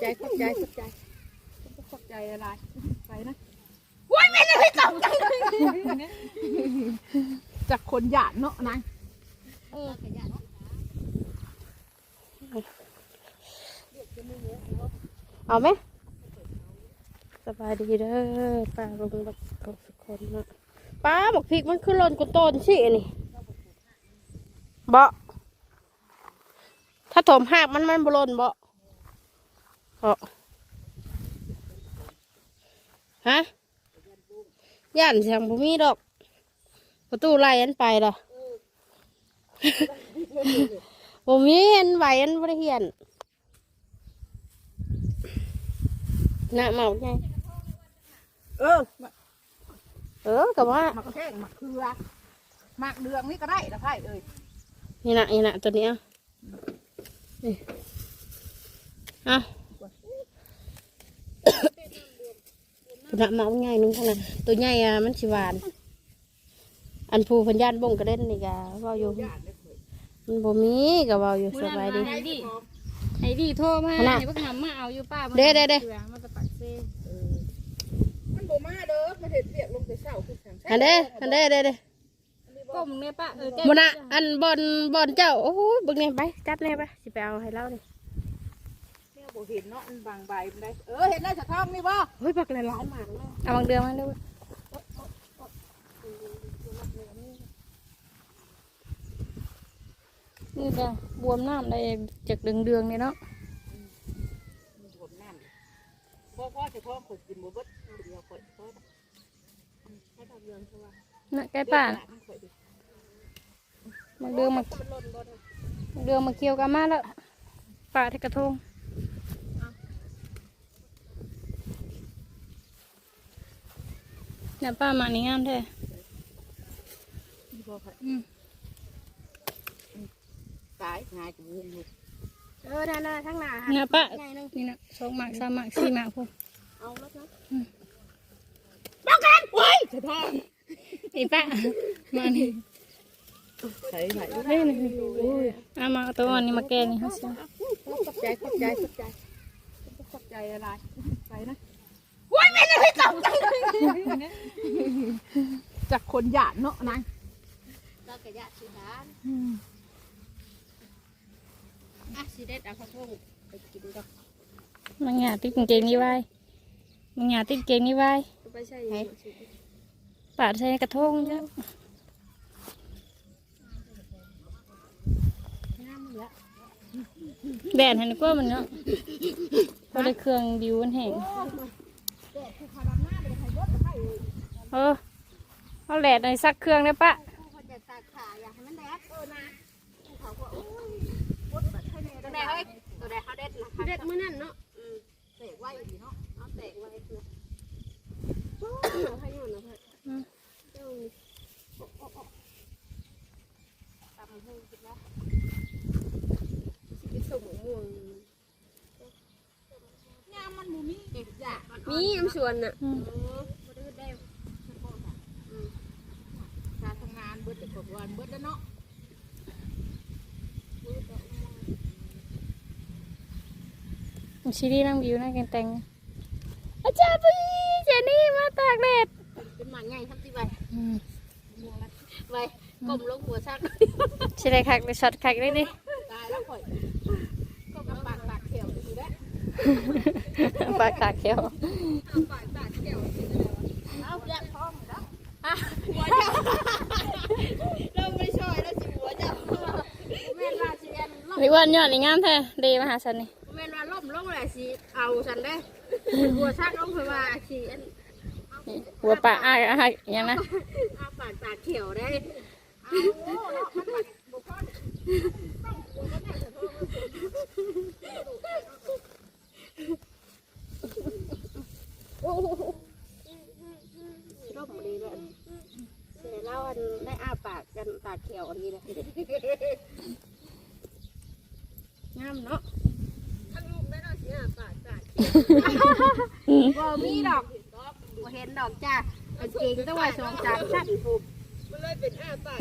ใจขอบใจขอบใจขอบใจอะไรไปนะว้ยแม่เลยตกใจจากคนหยาดเนาะนายเออขยันเอาไหมสบายดีเด้อป้าลงบักทุกคนนะป้าบอกพริกมันขึ้นล่นกุนโตนสินี่เบ่ถ้าถมหากมันมันบลนเบ่เหรอฮะย่านเสียงบ่มีดอก ประตูไล่อันไปล่ะบ่มีอันไหวอันบ่ได้เหียนน่ะเมาไงเออ เออกับว่าหมักแข้งหมักเขือหมักเดืองนี่ก็ได้ละไพ่เอ้ยนี่นะนี่นะตัวนี้อะนี่อะ ตัวน่ะเมาง่ายนึงเท่านั้นตัวใหญ่อะมันสิหวาน อันผู้พันยานบ่งกระเด็นนี่กะว่าอยู่หยาดเลยเผยมันบ่มีกะว่าอยู่สบายดี ไอ้ดิไอ้ดิโทรมาขนาดไอ้พวกหำมาเอาอยู่ป้าเด้เด้เด้สือมาตะปักเซ่เออมันบ่มาเด้อมาเห็นเปียกลงแต่เช้าคือแข็งอันเด้อันเด้เด้เด้ก้มเนี่ยป้าเออแก้บ่น่ะอันบอนบอนเจ้า โอ้โหเบึงนี่ไปจับแน่ไปสิไปเอาให้เล่าดิเนี่ย บ่เห็นเนาะมันบางใบมันได้ เออเห็นได้สะท้องนี่บ่เฮ้ยบักหลายๆหมากเลยเอาบางเดือนมาด้วยนี่จ้ะบวมน้ำได้จากเดืองๆเนี่ยเนาะมันบวมน้ำพ่อพ่อสะท้องข่อยกินบ่เบิดเดียวข่อยพ่อให้ดอกเดืองเท่าว่าน่ะใกล้ป้าเดืน่ะองข่อยดิบางเดือนมามันหล่นบ่ได้บางเดือนมาเกี่ยวกันมาแล้วป้าที่กระทง เนี่ยป้ามานี่งามแท้บ่ข่อยอืมตายง่ายจังเลยเออนั่นๆทั้งหน้าเนี่ยป้านี่นะสองหมากสามหมาก จากคนหยาดเนาะนายเรากระยะสีดานอะสีเด็ดเอาข้าวโพดไปกินก่อนมันหยาติ๊กกางเกงนี่ไว้มันหยาติ๊กกางเกงนี่ไว้ไปใช่ปาดใส่กระทงจ้ะน้ำละแดดเห็นก็มันเนาะพอได้เครื่องดิวมันแห้ง เออเอาแหลดในอยสักเครื่องได้ปะคนจะตากขาอยากให้มันแดดเออนะเขาก็โอ้ยตัวแดงเฮ้ยตัวแดงเขาเด็ดนะเด็ดมื้อนั่นเนาะเตะไว้ดีเนาะเอาแตกไว้คือเอาให้ย้อนนะเพื่อนอืมตำห้กินละสิไปส่งม่วงงามมันมูมี่เก็บยากมีน้ำสวนน่ะอืม มาดื้อได้การทำงานเบิดแต่กวันเบิดแล้วเนาะมันชีดีนั่งวิวนั่งแกงแต่งอาจารย์พี่เจนี่มาตากแดดเป็นหมาใหญ่ทำสิไปอืมไปก้มลงหัวซักชิได้คักได้ช็อตคักได้ดิตายแล้วข่อยก็กำปากปากเขียวอยู่แล้วปากตากเขียวปากปากเขียวเอาแยกท้องแล้วเราไม่ช่วยแล้วสิหัวจะแม่นว่าสิอันล่มนี่อ้วันยอดนี่งามแท้ดีมาหาฉันนี่แม่นว่าล่มลงเลยสิเอาฉันได้หัวซักลงเพื่อว่าสิอันนี่หัวปลาอ้ายอ้ายอย่างนะเอาปากตาเขียวได้ อกจ้ะกางเกงต้องว่าสองสามสั้นผูกมันเลยเป็นอ้าตาก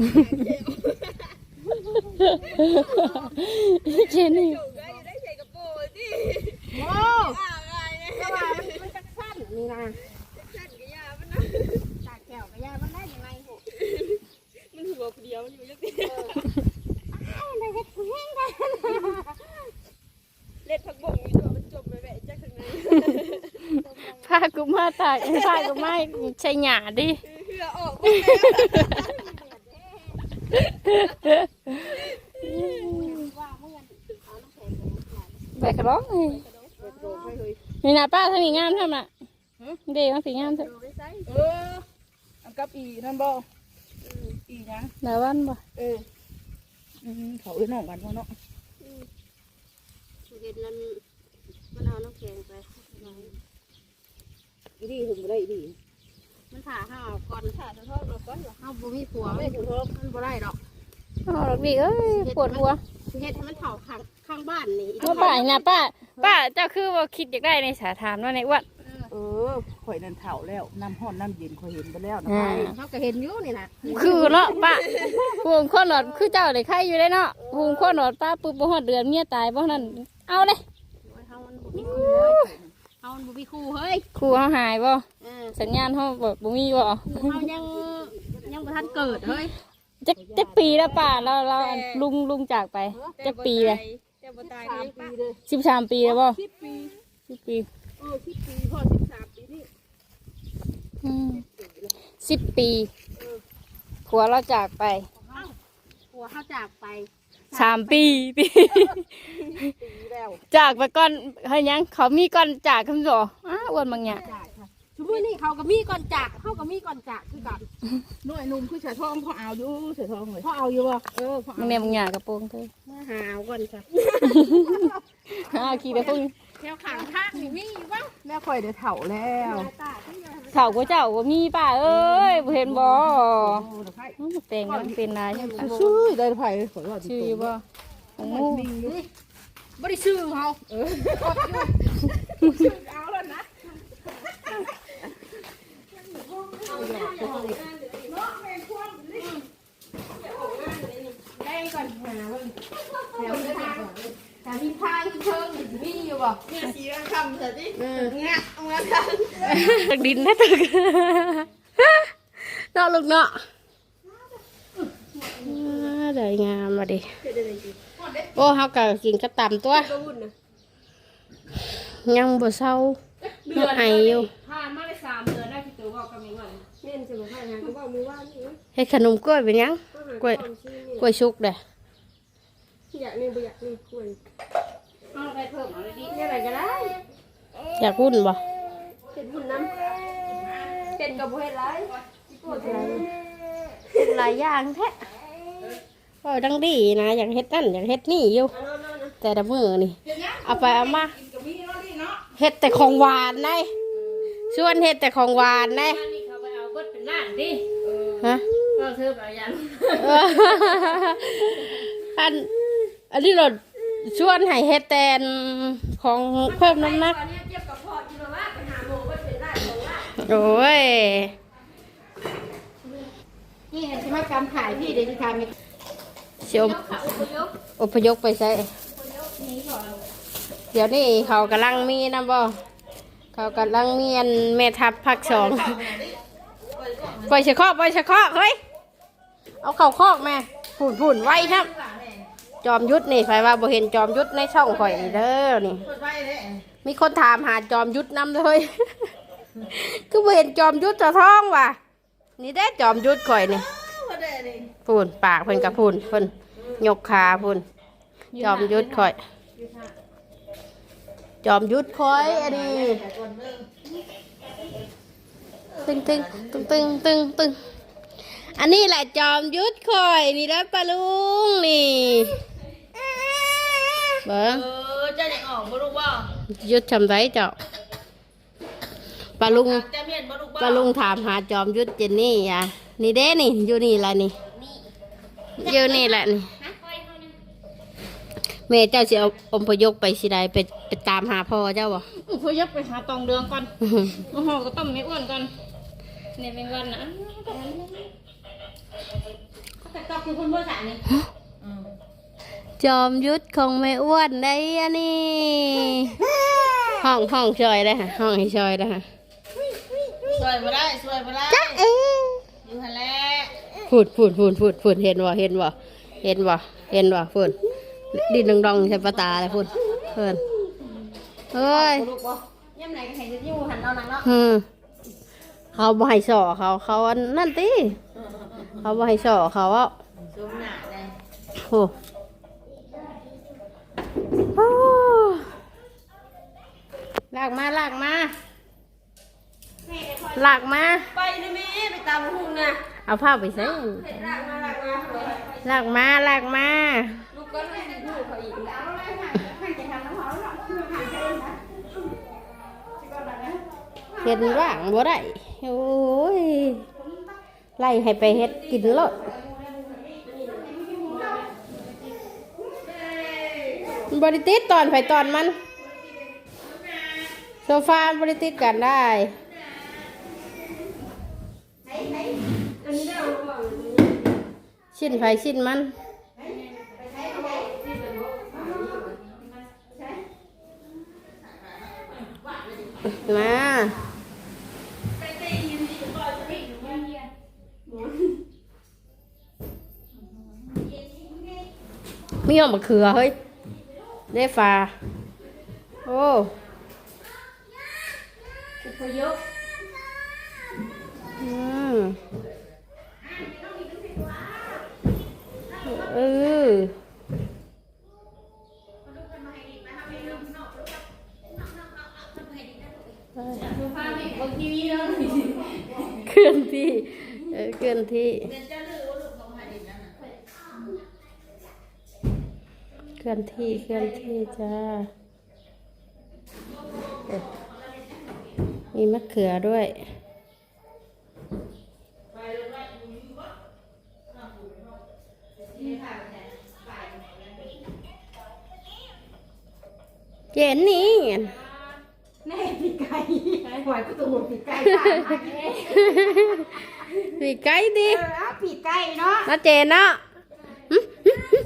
เจนี่โอ้ก็ว่ามันเป็นสั้นนี่นะสั้นกระยามันนะตาแก้วกระยามันได้ยังไงหูมันหัวเดียวมัอยู่ยังไง กูมาตากพากูมาใช่หยาดิเหือออกไปกระร้องเลยนี่นะป้าทำอีงามทำน่ะเดี๋ยวสีงามเถอะเออเอากับอีนั่นบ่อีหยังหนาวันบ่เอออืมเขาเอ้ยน้องกันว่าเนาะเห็นนั้นมันเอาน้ำแข็งไป อีดีถึงบ่ได้อีดีมันถ่าห้าเอาก่อนถ่าจะทอดเราก่อนห้าบ่มีผัวไม่ถึงเพิ่มมันบ่ได้ดอกอ๋อดอกดีเอ้ยปวดหัวเฮ็ดให้มันเผาข้างข้างบ้านนี่มาป่านี่นะป้าป้าเจ้าคือว่าคิดอยากได้ในสาถามว่าในอ้วันเออข่อยนั่นเฒ่าแล้วน้ำห้อนน้ำเย็นข่อยเห็นไปแล้วนะอ่าเขาก็เห็นอยู่นี่นะคือเนาะป้าหูมข้อหนอดคือเจ้าเลยไข่อยู่ได้เนาะหูมข้อหนอดป้าปุ๊บบ่ฮอดเดือนเมียตายบ่นั่นเอาเลย เฮามันบ่มีคู่เฮา มันบ่มีคู่เฮ้ยครูเขาหายบ่เออสัญญาณเขาแบบบ่มีบ่เฮายังยังบ่ทันเกิดเฮ้ยจักจักปีแล้วป้าเราเราลุงลุงจากไปจักปีเลยแต่บ่ตายสามนี่ปีเลยสิบสามปีแล้วบ่สิบปีสิบปีเออสิบปีพ่อสิบสามปีนี่อืมสิบปีผัวเราจากไปผัวเฮาจากไป สามปีปีปีแล้วจากไปก่อนเฮ้ยยังเขามีก่อนจากคำสออ้าอ้วนบางอย่างจากค่ะชุมื้อนี้เขาก็มีก่อนจากเฮาก็มีก่อนจากคือกันหน่วยหนุ่มคือเสือทองเขาเอาอยู่เสือทองเลยพอเอาอยู่บ่เออเขามัเอานเนี่ยบางอย่างกระโปรงเธอมาหาเอาก่อนจ้ะอ้าวขี่แต่พวกนี้แถวข้างทางนี่มีอยู่บ่แม่ข่อยได้เฒ่าแล้วเฒ่ากูเจ้าว่ามีป้าเอ้ยบ่เห็นบ่โอ้เดี๋ยวให้อื้อแต่งกำลังเป็นนายยังเอาชื่อได้ไผ่ข่อยว่าชื่ออยู่บ่โอ้โหมิงอยู่บ่ได้ชื่อเฮาเอาแล้วนะได้ก่อนหาเบิ่งแถว ทางแถวที่ทางที่เทิงนี่มีอยู่บ่เนี่ยสีคำเถอะดิเอองะงะค่ะตึกดินนะตึกเนาะลูกเนาะอ่าได้งามมาดิโอ้เฮาก็กินกระตำตัวก็วุ่นน่ะยังบ่เศร้ายังไออยู่ผ่านมาได้สามเดือนได้ที่ตัวบอกกับมีวันแม่นจะบ่ผ่านงานก็บอกมีว่านี่เฮ็ดขนมกล้วยเป็นหยังกล้วยกล้วยชุกเด้ ออยากนี่บ่อยากนี่กล้วยเอาไปเพิ่มเอาเลยดิอะไรก็ได้อยากรุ่นบ่เฮ็ดบุญน้ำเฮ็ดกับบ่เฮ็ดหลายสิปวดหลายหลายอย่างแท้ก็ดังดีนะอยากเฮ็ดนั่นอยากเฮ็ดนี่อยู่แต่ละมื้อนี่เอาไปเอามาเฮ็ดแต่ของหวานได้ชวนเฮ็ดแต่ของหวานได้นี่เขาไปเอาเบิดเป็นล้านดิฮะก็เธอไปเอายังเอออัน อันนี้เราชวนให้เฮ็ดแต่นของเพิ่มน้ำหนักตอนนี้เจ็บกับพ่อกินว่าไปหาหมอเบิดเป็นล้านสองล้านโอ้ย นี่เห็นใช่ไหมกรรมขายพี่เดี๋ยวจะทำอีกเสียวเขาอุปยกอพยพไปใส่เดี๋ยวนี้เขากำลังมีนะบ่เขากำลังมีอันแม่ทัพภาคสองปล่อยเชะเคาะปล่อยเชะเคาะเฮ้ย เอาเข่าคอกแม่ผุ่นผุ่นไว้ครับ จอมยุทธนี่ใครว่าบ่เห็นจอมยุทธในช่องข่อยนี่เด้อนี่มีคนถามหาจอมยุทธนำเลย คือบ่เห็นจอมยุทธจะท้องว่ะ นี่ได้จอมยุทธข่อยนี่พูนปากเพิ่นกับพูนเพิ่นยกขาพูนจอมยุทธข่อย จอมยุทธข่อยอันนี้ตึงตึงตึงตึงตึงตึงอันนี้แหละจอมยุทธข่อย นี่ได้อปะลุงนี่ เบิ้งเออจะได้ออกบ่ลูกบ่ยุทธทำไรเจ้าปลาลุงจะเมียนบ่ลูกบ่ปลาลุงถามหาจอมยุทธเจนนี่อะนี่เด้นี่อยู่นี่ละนี่อยู่นี่แหละนี่แม่เจ้าสิเอาอมพยพไปสิได้ไปไปตามหาพ่อเจ้าบ่อุปยกไปหาตองเดืองก่อนมาห่อก็ต้มไม่อ้วนก่อนเนี่ยเป็นวันนะแต่ก็คือคนเมื่อสายนี่ จอมยุทธของแม่อ้วนได้อันนี้ห้องห้องชอยได้ฮะห้องให้ชอยได้ฮะสวยบ่ได้สวยบ่ได้จ๊ะเอ๊ะอยู่หั่นแหละพูดพูดพูดพูดพูดเห็นบ่เห็นบ่เห็นบ่เห็นบ่พูดดินดองๆใส่ปลาตาเลยพูดเพิ่นเฮ้ยลูกบ่ย่ำไหนก็ให้จะอยู่หันเอาหนังเนาะอืมเขาบ่ให้สอเขาเขาอันนั่นติเขาบ่ให้สอเขาอะสมหน้าเลยโอ้โอ้ ลากมาลากมาลากมา ไปเลยแม่ไปตามหุ่งนะเอาผ้าไปใส่ลากมาลากมาลากมาลากมาลูกก็เลยลูกเขาอีกเห็นว่างบ่ได้โอ้ยไล่ให้ไปเฮ็ดกินรถบริติดตอนไผตอนมัน โซฟาบริติดกันได้ชิ้นไผชิ้นมันมามีหอมมะเขือเฮ้ย ได้ฟ้าโอ้ อพยกอืมเออเคลื่อนที่เออเคลื่อนที่เคลื่อนที่เคลื่อนที่จ้า มีมะเขือด้วยเจนนี่แน่ปีไก่หอยประตูปีไก่ปีไก่ดิเออปีไก่เนาะนะเจนเนาะหึหึหึ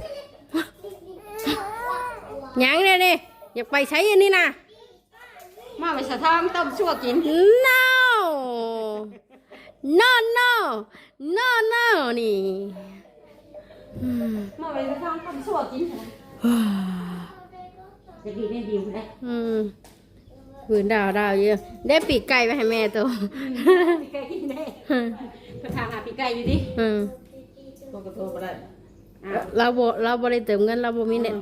หยังเนี่ยนี่อยากไปใช้อันนี้นะ มาไปสะทองต้มชั่วกิน no no no no no นี่อืมมาไปสะทองต้มชั่วกินจะดีไม่ดีเลยอืมผืนดาวดาวเยอะ ได้ปีกไก่ไปให้แม่ตัวปีไก่กินได้ก็ทางหาปีไก่อยู่ดิอืมตัวกระโตก็ได้เราบ่เราบ่ได้เติมเงินเราบ่มีเน็ต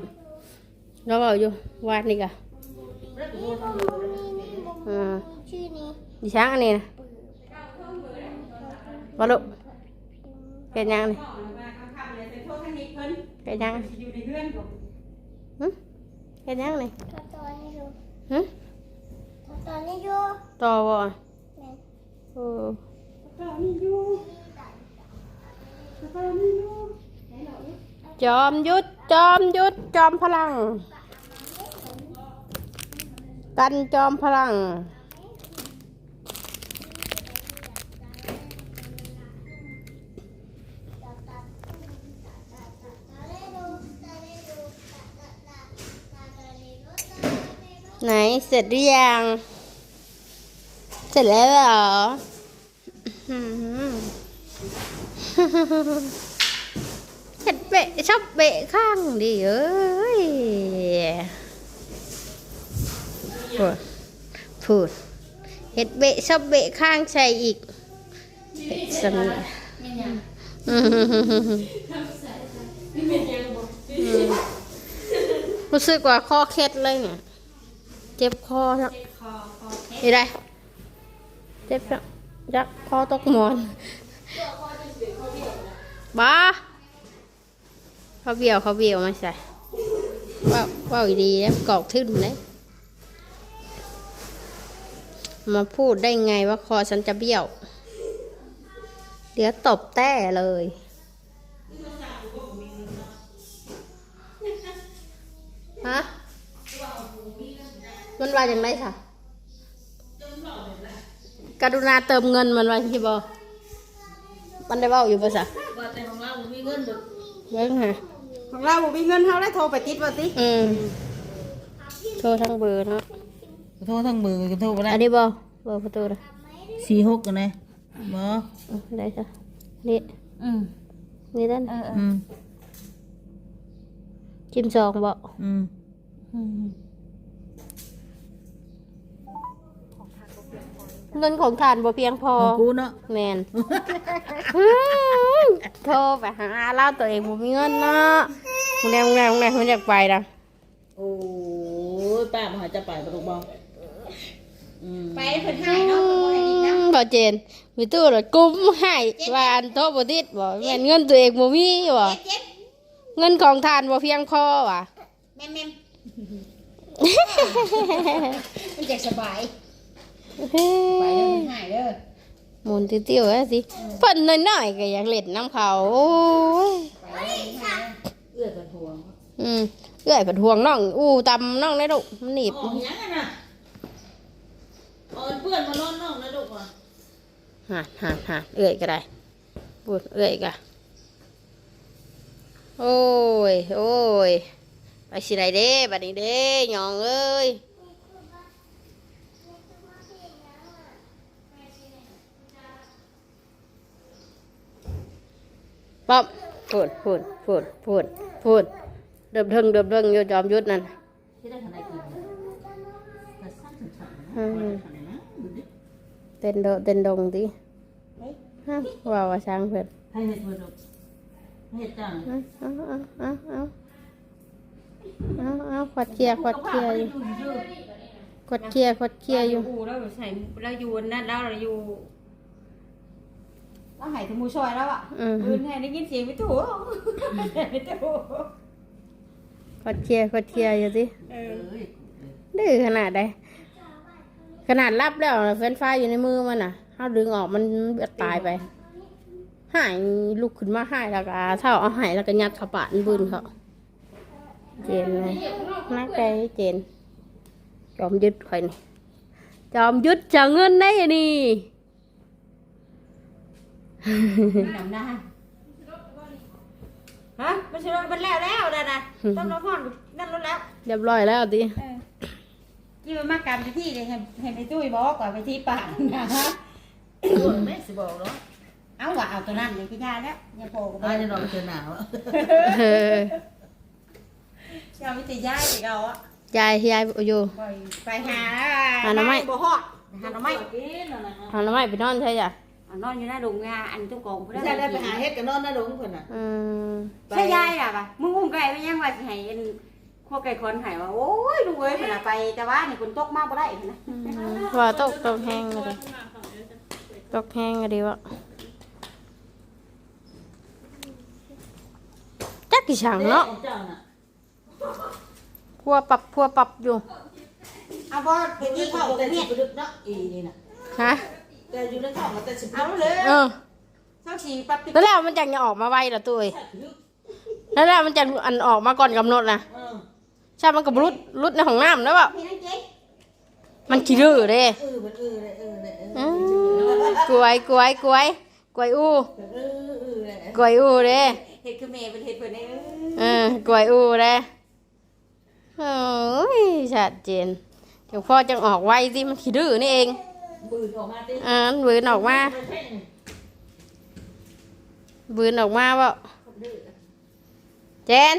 เราบอกอยู่วาดนี่กะ อืมชื่อนี้ดิช้างอันนี้นะว่าลูกเป็นยังนี่เป็นยังอยู่ในเพื่อนผมหึเป็นยังนี่ตอนตอนนี้อยู่หึตอนตอนนี้อยู่ต่อบ่แม่นเออตอนนี้อยู่ตอนนี้อยู่จอมยุทธจอมยุทธจอมพลัง กันจอมพลัง ไหนเสร็จหรือยัง เสร็จแล้วเหรออื้อหือเห็ดเบะชอบเบะข้างดิเอ้ย พูดพูดเห็ดเบะชอบเบะข้างใส่อีกเห็ดสำนักอืมรู้สึกว่าคอเคล็ดเลยเนี่ยเจ็บคอเนาะนี่ได้เจ็บจังยักคอตกหมอนบ้าเขาเบี้ยวเขาเบี้ยวมาใส่ว่าว่าดีแล้วกอกทึ่นเลย มาพูดได้ไงว่าคอฉันจะเบี้ยว เดี๋ยวตบแต้เลย ฮะ มันว่าอย่างไรค่ะ กรุณาเติมเงินมันไว้ที่บอมันได้เว่าอยู่ปะสะว่าแต่ของเรามีเงินเบิดเบิ้งฮะของเราบ่มีเงินเฮาได้โทรไปติดว่าติอืมโทรทางเบอร์เนาะกระ โทษทั้งมือกระโทษบ่ได้อันนี้บอเบอร์ประตูนะสี่หกกันนะบ่อืมได้จ้ะนี่อืมนี่ด้านอืมจิ้มซองบออืมเงินของทานบ่เพียงพอของกูเนาะแมนโทรไปหาเล่าตัวเองบ่มีเงินเนาะมึงแน่มึงแน่มึงแน่มึงอยากไปนะโอ้ยป้ามาหาจะไปประตูบองอืม ไปเพิ่นให้เนาะเพิ่นบ่ให้ดินนะบ่เจนมีตู้รถกุ้มให้ว่าอันโทรบ่ติดบ่แม่นเงินตัวเองบ่มีบ่เจ็บเงินของทานบ่เพียงพอว่ะแม่มแม่มมันจะสบายเฮ้ไปเด้อยมันหายเด้อหมุนติ้วๆอะสิเพิ่นน้อยๆก็อยากเล่นน้ำเขาโอ้ยไปเด้อมันหายเด้อเอื้อกันทวงอืมเอื้อยผัดห่วงน้องอู้ตำน้องได้ลูกมันหนีบ ออกยังไงน่ะเอาเพื่อนมานอนน้องนะลูกว่ะหานหานหานเอื้อยก็ได้พูดเอื้อยก็โอ้ย โอ้ย ไปสิไรเด้บัดนี้เด้หยองเอ้ยป๊อบพูดพูดพูดพูดพูดเดิมเทิงเดิมเทิงโยจอมยุทธนั่นที่ได้ขนาดกิน เต้นโดเต้นดงดิฮะว่าว่าช้างเพิ่นให้เห็ดเพื่อนลูกให้เห็ดจ้าเอาเอาเอาเอาเอาเอาเอาขวดเคลียร์ขวดเคลียร์อยู่ขวดเคลียร์ขวดเคลียร์อยู่อูแล้วใส่แล้วอยู่นั่นแล้วเราอยู่แล้วหายทมูช่วยแล้วอะอืมอื่นให้ได้ยินเสียงไม่ถูกไม่ถูกขวดเคลียร์ขวดเคลียร์อยู่สิเออเอ้ยดื้อขนาดใด ขนาดรับแล้วน่ะเฟ้นฟ้าอยู่ในมือมันน่ะเอาดึงออกมันเบือดตายไปหายลุกขึ้นมาหายแล้วก็เท่าเอาหายแล้วก็ยัดเข้าปากมันบืนเขาเจนเลยนักใจเจน จอมยึดใครนี่จอมยึดจะเงินได้นี่หนำหน้าฮะมันชิมันแล้วแล้วนะนะต้นน้ำพ่อนนั่นรถแล้วเรียบร้อยแล้วดิ ยี่มันมากการไปที่เลยให้ให้ไปตุ้ยบอกก่อนไปที่ป่านะฮะส่วนแม่สิบอกเนาะเอาว่าเอาตัวนั้นเลยพี่ยาแล้วอย่าโผล่กันไปอาจะนอนเจอหนาวเอออย่าไปตีย่าอีกเอาอะยายยายอยู่ ไปไปหาหาหน่อไม้ บ่ฮอดหาหน่อไม้กินน่ะนะทำแล้วไม่ไปนอนใช่จ้ะอะนอนอยู่หน้าดงงาอันตุ้งกองผู้ไม่ใช่ได้ไปหาเห็ดกันนอนนะลุงเพิ่นน่ะอืมใช่ยายอะปะมึงอุ้มไก่ไปยังว่าสิให้เอ็น พวกไก่คนใหายว่าโอ้ยลูกเอ้ยเพิ่นน่ะไปแต่ว่านี่คนตกมากบ่ได้เพิ่นน่ะว่าตกตกแห้งเลยตกแห้งเลยดีวะจักกี่ช่างเนาะของเจ้าน่ะพัวปรับพัวปรับอยู่เอาบ่ไปที่ที่เข้าเขาแต่เนี่สิยบดึกเนาะอีนี่น่ะฮะแต่อยู่ในท้องก็แต่สิบเอาเลยเออเจ้าสีปั๊บติดแล้วแล้วมันจะยังออกมาไวเหรอตุ้ยแล้วแล้วมันจะอันออกมาก่อนกำหนดนะ เออ ใช่มันกับรุดรุดในห้องน้ำแล้วเปล่าพี่นั่นเจ๊มันขี้ดื้อเด้เออมันเออเลยเออเลยเอออืมกล้วยกล้วยกล้วยกล้วยอู้เออเออเลยกล้วยอู้เด้เฮ็ดคือแม่เป็นเฮ็ดเพิ่นเด้อเออกล้วยอู้เด้โอ้ยชัดเจนจังพ่อจังออกไวสิมันขี้ดื้อนี่เองบืนออกมาติอ่ามันบืนออกมาบืนออกมาเปล่าเจน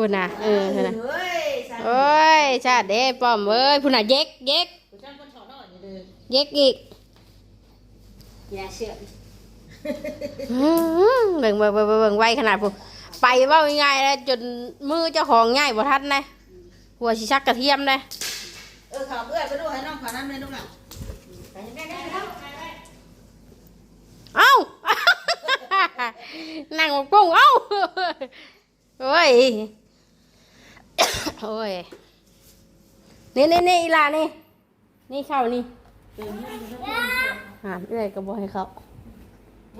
พูดนะเออพูดนะเฮ้ยสาโอ้ยชาติเด้ป้อมเอ้ยพูดนะเย็กเย็กผู้ชายคนชอบนอนอยู่เด้อเย็กอีกอย่าเชื่ออื้อหือเบิ่งเบิ่งเบิ่งเบิ่งเบิ่งไวขนาดพวกไปเว่าง่ายๆเลยจนมือเจ้าของง่ายบ่ทันเลยหัวชิชักกระเทียมเลยเออขาวเอื้อยไปดูให้น้องขาวนั้นเลยลูกอะไปได้ได้แล้วเอ้านั่งบอกปุ้งเอ้าโอ้ย โอ้ยนี่นี่นี่อีหลานี่ นี่เข้านี่หามเอื้อยก็บ่ให้เข้า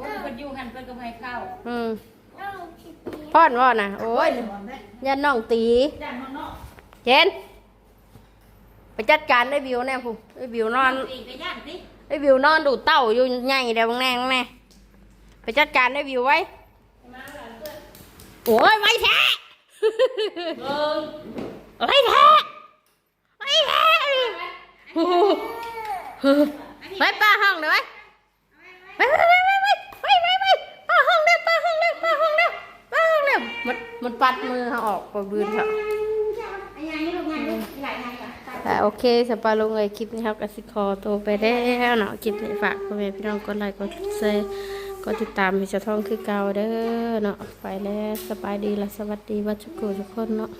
ว่าเพิ่นอยู่หันเพิ่นก็ให้เข้าอืมพ่อนว่านะโอ้ยยันน้องตีย่านน้องเนาะเจนไปจัดการได้บิวแน่ผู้ได้บิวนอนตีก็ย่านติได้บิวนอนดูเต้าอยู่ใหญ่เดี๋ยวบางแน่บางแน่ไปจัดการได้บิวไว้โอ้ยไว้แท้ เออไว้แท้ไว้ยแท้ไปป้าห้องเดี๋ยวไว้ไปไปไปไปไปไปไปป้าห้องเดี๋ยวป้าห้องเดี๋ยวป้าห้องเดี๋ยวป้าห้องเดี๋ยวมันมันปัดมือเขาออกปบืนเขาไอ้ยังนี่ลูกยังนี่หลายยังอะไปอ่าโอเคสปาลงเลยคลิปนี้ครับกสิคอโตัวไปแล้วเนาะคลิปนี้ฝากพ่อแม่พี่น้องกดไลค์กดแชร์ ก็ติดตามให้เจะท่องคือเก่าเด้อเนาะไปแล้วสบายดีและสวัสดีวัชกุทุกคนเนาะ